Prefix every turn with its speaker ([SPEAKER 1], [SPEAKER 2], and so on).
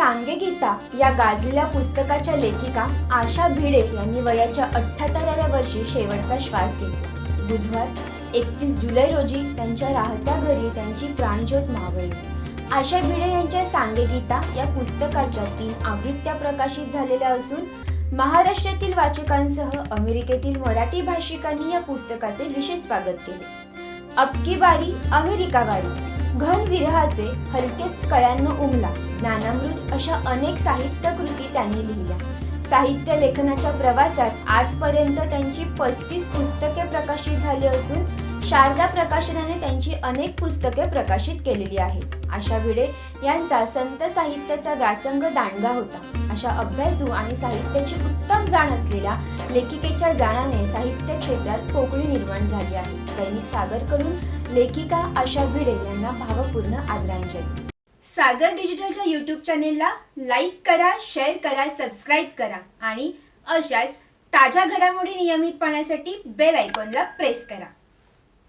[SPEAKER 1] सांगे गीता या गाजलेल्या पुस्तकाच्या लेखिका आशा भिडे यांनी वयाच्या अठ्ठ्याहत्तराव्या वर्षी शेवटचा श्वास घेतला. बुधवार एकतीस जुलै रोजी त्यांच्या राहत्या घरी त्यांची प्राणज्योत मावळली. आशा भिडे यांच्या सांगे गीता या पुस्तकाच्या तीन आवृत्त्या प्रकाशित झालेल्या असून महाराष्ट्रातील वाचकांसह अमेरिकेतील मराठी भाषिकांनी या पुस्तकाचे विशेष स्वागत केले. अबकी बारी अमेरिका घन विरहाचे हलकेच कळ्यांना उमला. ज्ञानामृत अशा अनेक साहित्य कृती त्यांनी लिहिल्या. साहित्य लेखनाच्या प्रवासात आजपर्यंत त्यांची पस्तीस पुस्तके प्रकाशित झाली असून शारदा प्रकाशनाने त्यांची अनेक पुस्तके प्रकाशित केलेली आहेत. आशा भिडे यांचा संत साहित्याचा व्यासंग दांडगा होता. अशा अभ्यासू आणि साहित्याची उत्तम जाण असलेल्या लेखिकेच्या जाणाने साहित्य क्षेत्रात पोकळी निर्माण झाली आहे. दैनिक सागरकडून लेखिका आशा भिडे यांना भावपूर्ण आदरांजली. सागर डिजिटलच्या यूट्यूब चॅनेलला लाईक करा शेअर करा सबस्क्राईब करा आणि अशाच ताज्या घडामोडी नियमित पाहण्यासाठी बेल आयकॉनला प्रेस करा.